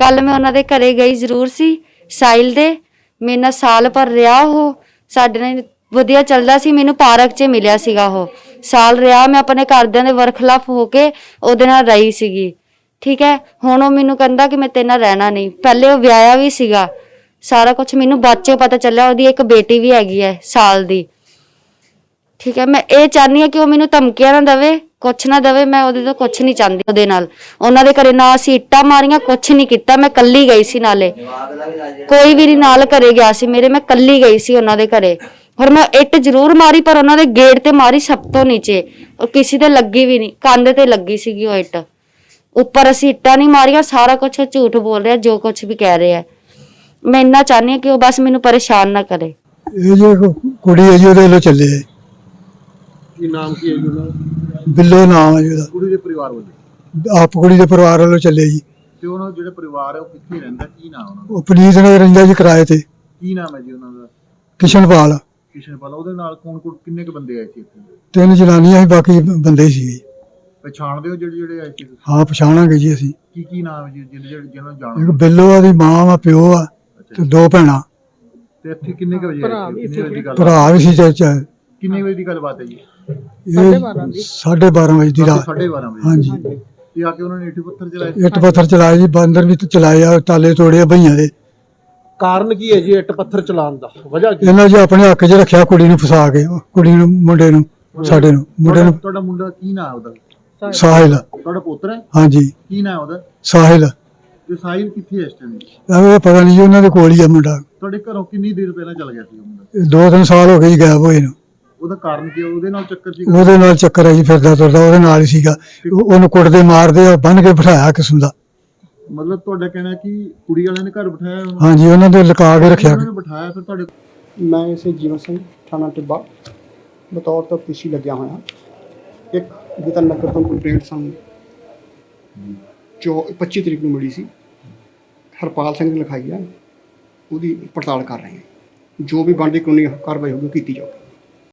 ਕੱਲ ਮੈਂ ਉਹਨਾਂ ਦੇ ਘਰੇ ਗਈ ਜ਼ਰੂਰ ਸੀ, ਸਾਇਲ ਦੇ। ਮੇਰੇ ਨਾਲ ਸਾਲ ਭਰ ਰਿਹਾ ਉਹ। ਸਾਡੇ ਨਾਲ ਵਧੀਆ ਚੱਲਦਾ ਸੀ, ਮੈਨੂੰ ਪਾਰਕ 'ਚ ਮਿਲਿਆ ਸੀਗਾ ਉਹ। ਸਾਲ ਰਿਹਾ ਮੈਂ ਆਪਣੇ ਘਰਦਿਆਂ ਦੇ ਵਰਖਲਾਫ ਹੋ ਕੇ ਉਹਦੇ ਨਾਲ ਰਹੀ ਸੀਗੀ। ਠੀਕ ਹੈ, ਹੁਣ ਉਹ ਮੈਨੂੰ ਕਹਿੰਦਾ ਕਿ ਮੈਂ ਤੇਰੇ ਨਾਲ ਰਹਿਣਾ ਨਹੀਂ। ਪਹਿਲੇ ਉਹ ਵਿਆਹਿਆ ਵੀ ਸੀਗਾ। ਸਾਰਾ ਕੁਝ ਮੈਨੂੰ ਬਾਅਦ 'ਚੋਂ ਪਤਾ ਚੱਲਿਆ, ਉਹਦੀ ਇੱਕ ਬੇਟੀ ਵੀ ਹੈਗੀ ਹੈ, ਸਾਲ ਦੀ। ਠੀਕ ਹੈ, ਮੈਂ ਇਹ ਚਾਹਨੀ ਹਾਂ ਕਿ ਉਹ ਮੈਨੂੰ ਧਮਕੀਆਂ ਨਾ ਦੇਵੇ। ਕੁਛ ਨਾ ਦੇਵੇ, ਮੈਂ ਉਹਦੇ ਤੋਂ ਕੁਛ ਨਹੀਂ ਚਾਹੁੰਦੀ ਉਹਦੇ ਨਾਲ। ਉਹਨਾਂ ਦੇ ਘਰੇ ਨਾ ਅਸੀਂ ਇੱਟਾਂ ਮਾਰੀਆਂ, ਕੁਛ ਨਹੀਂ ਕੀਤਾ, ਮੈਂ ਕੱਲੀ ਗਈ ਸੀ ਨਾਲੇ। ਕੋਈ ਵੀ ਨਹੀਂ ਨਾਲ ਘਰੇ ਗਿਆ ਸੀ ਮੇਰੇ, ਮੈਂ ਕੱਲੀ ਗਈ ਸੀ ਉਹਨਾਂ ਦੇ ਘਰੇ। ਹੋਰ ਮੈਂ ਇੱਟ ਜ਼ਰੂਰ ਮਾਰੀ, ਪਰ ਉਹਨਾਂ ਦੇ ਗੇਟ ਤੇ ਮਾਰੀ ਸਭ ਤੋਂ ਨੀਚੇ। ਉਹ ਕਿਸੇ ਤੇ ਲੱਗੀ ਵੀ ਨਹੀਂ, ਕੰਧ ਤੇ ਲੱਗੀ ਸੀਗੀ ਉਹ ਇੱਟ। ਉੱਪਰ ਅਸੀਂ ਇੱਟਾਂ ਨਹੀਂ ਮਾਰੀਆਂ, ਸਾਰਾ ਕੁਝ ਝੂਠ ਬੋਲ ਰਿਹਾ, ਜੋ ਕੁਝ ਵੀ ਕਹਿ ਰਿਹਾ। ਮੈਂ ਇੰਨਾ ਚਾਹੁੰਦੀ ਹਾਂ ਕਿ ਉਹ ਬਸ ਮੈਨੂੰ ਪਰੇਸ਼ਾਨ ਨਾ ਕਰੇ। ਇਹ ਜੋ ਕੁੜੀ ਹੈ ਜੀ, ਉਹਦੇ ਵੱਲੋਂ ਚੱਲੇ ਕੀ ਨਾਮ ਕੀ ਹੈ ਜੀ ਉਹਨਾਂ ਦਾ? ਬਿੱਲੋ ਨਾਮ ਹੈ ਜੀ ਉਹਦਾ। ਕੁੜੀ ਦੇ ਪਰਿਵਾਰ ਵੱਲੋਂ? ਆਪ ਕੁੜੀ ਦੇ ਪਰਿਵਾਰ ਵੱਲੋਂ ਚੱਲੇ ਜੀ। ਤੇ ਉਹਨਾਂ ਦਾ ਜਿਹੜਾ ਪਰਿਵਾਰ ਹੈ ਉਹ ਕਿੱਥੇ ਰਹਿੰਦਾ ਕੀ ਨਾਮ ਉਹਨਾਂ ਦਾ? ਉਹ ਪਨੀਤ ਨਗਰ ਰਹਿੰਦਾ ਜੀ ਕਿਰਾਏ ਤੇ। ਕੀ ਨਾਮ ਹੈ ਜੀ ਉਹਨਾਂ ਦਾ? ਕਿਸ਼ਨਪਾਲ। ਕਿਸ਼ਨਪਾਲ ਉਹਦੇ ਨਾਲ ਕੌਣ ਕੌਣ ਕਿੰਨੇ ਕੁ ਬੰਦੇ ਆਏ ਸੀ ਇੱਥੇ? ਤਿੰਨ ਜਨਾਨੀਆਂ ਸੀ ਬਾਕੀ ਬੰਦੇ ਸੀ ਜੀ। ਪਛਾਣਦੇ ਹੋ ਜਿਹੜੇ ਜਿਹੜੇ ਆਏ ਸੀ ਤੁਸੀਂ? ਹਾਂ ਪਛਾਣਾਂਗੇ ਜੀ ਅਸੀਂ। ਕੀ ਕੀ ਨਾਮ ਹੈ ਜੀ ਜਿਹਨੇ ਜਿਹੜੇ ਜਿਹਨਾਂ ਨੂੰ ਇੱਕ ਜਾਣਦੇ ਬਿੱਲੋ ਆ ਦੀ ਮਾਂ ਆ ਪਿਓ ਆ ਤੇ ਦੋ ਭੈਣਾਂ। ਤੇ ਇੱਥੇ ਕਿੰਨੇ ਕੁ ਵਜੇ ਆਏ ਸੀ? ਕਿੰਨੇ ਵਜੇ ਦੀ ਗੱਲ ਭਰਾ ਵੀ ਸੀ ਚਾਚਾ ਕਿੰਨੇ ਵਜੇ ਦੀ ਗੱਲਬਾਤ ਹੈ ਜੀ? ਇਹ 12:30 ਵਜੇ ਦੀ ਰਾਤ। 12:30 ਵਜੇ। ਹਾਂਜੀ। ਤੇ ਆ ਕੇ ਉਹਨਾਂ ਨੇ ਇੱਟ ਪੱਥਰ ਚਲਾਏ। ਇੱਟ ਪੱਥਰ ਚਲਾਏ ਜੀ ਬਾਂਦਰ ਵੀ ਚਲਾਏ ਆ ਤਾਲੇ ਤੋੜੇ ਆ ਭਈਆਂ ਦੇ। ਕਾਰਨ ਕੀ ਹੈ ਜੀ ਇੱਟ ਪੱਥਰ ਚਲਾਉਣ ਦਾ? ਵਜ੍ਹਾ ਕੀ ਇਹਨਾਂ ਜੀ ਆਪਣੇ ਹੱਕ 'ਚ ਰੱਖਿਆ ਕੁੜੀ ਨੂੰ ਫਸਾ ਕੇ ਕੁੜੀ ਨੂੰ ਮੁੰਡੇ ਨੂੰ ਸਾਡੇ ਨੂੰ ਮੁੰਡੇ ਨੂੰ। ਤੁਹਾਡਾ ਮੁੰਡਾ ਕੀ ਨਾਮ ਹੈ ਉਹਦਾ? ਸਾਹਿਲ। ਤੁਹਾਡਾ ਪੁੱਤਰ ਹੈ? ਹਾਂਜੀ। ਕੀ ਨਾਮ ਉਹਦਾ? ਸਾਹਿਲ। ਤੇ ਸਾਹਿਲ ਕਿੱਥੇ ਹੈ ਇਸ ਟਾਈਮ ਐਵੇਂ ਪਤਾ ਨਹੀਂ ਜੀ ਉਹਨਾਂ ਦੇ ਕੋਲ ਹੀ ਆ ਮੁੰਡਾ। ਤੁਹਾਡੇ ਘਰੋਂ ਕਿੰਨੀ ਦੇਰ ਪਹਿਲਾਂ ਚਲ ਗਿਆ ਸੀ ਉਹ ਮੁੰਡਾ? ਇਹ ਦੋ ਤਿੰਨ ਸਾਲ ਹੋ ਗਏ ਜੀ ਗਾਇਬ ਹੋਏ ਨੂੰ। ਉਹਦਾ ਕਾਰਨ ਕੀ ਹੈ? ਉਹਦੇ ਨਾਲ ਚੱਕਰ ਸੀ ਉਹਦੇ ਨਾਲ ਚੱਕਰ ਹੈ ਜੀ ਫਿਰਦਾ ਤੁਰਦਾ ਉਹਦੇ ਨਾਲ ਹੀ ਸੀਗਾ। ਉਹ- ਉਹਨੂੰ ਕੁੱਟਦੇ ਮਾਰਦੇ ਆ ਬੰਨ ਕੇ ਬਿਠਾਇਆ ਕਿਸਮ ਦਾ। ਮਤਲਬ ਤੁਹਾਡਾ ਕਹਿਣਾ ਕਿ ਕੁੜੀ ਵਾਲਿਆਂ ਨੇ ਘਰ ਬਿਠਾਇਆ ਉਹਨੂੰ? ਹਾਂਜੀ ਉਹਨਾਂ ਦੇ ਲੁਕਾ ਕੇ ਰੱਖਿਆ। ਉਹਨਾਂ ਨੇ ਬਿਠਾਇਆ ਫਿਰ ਤੁਹਾਡੇ ਮੈਂ ਇਸੇ ਜੀਵਨ ਸਿੰਘ ਥਾਣਾ ਟਿੱਬਾ। ਬਤੌਰ ਤਫਤੀਸ਼ੀ ਲੱਗਿਆ ਹੋਇਆ। ਇੱਕ ਗੀਤਾ ਨਗਰ ਤੋਂ ਕੰਪਲੇਂਟ ਸਾਨੂੰ ਜੋ 25 ਤਰੀਕ ਨੂੰ ਮਿਲੀ ਸੀ। ਹਰਪਾਲ ਸਿੰਘ ਨੇ ਲਿਖਾਈ ਹੈ ਉਹਦੀ ਪੜਤਾਲ ਕਰ ਰਹੇ ਹਾਂ ਜੋ ਵੀ ਬਣਦੀ ਕਾਨੂੰਨੀ ਕਾਰਵਾਈ ਹੋਊਗੀ ਕੀਤੀ ਜਾਊਗੀ।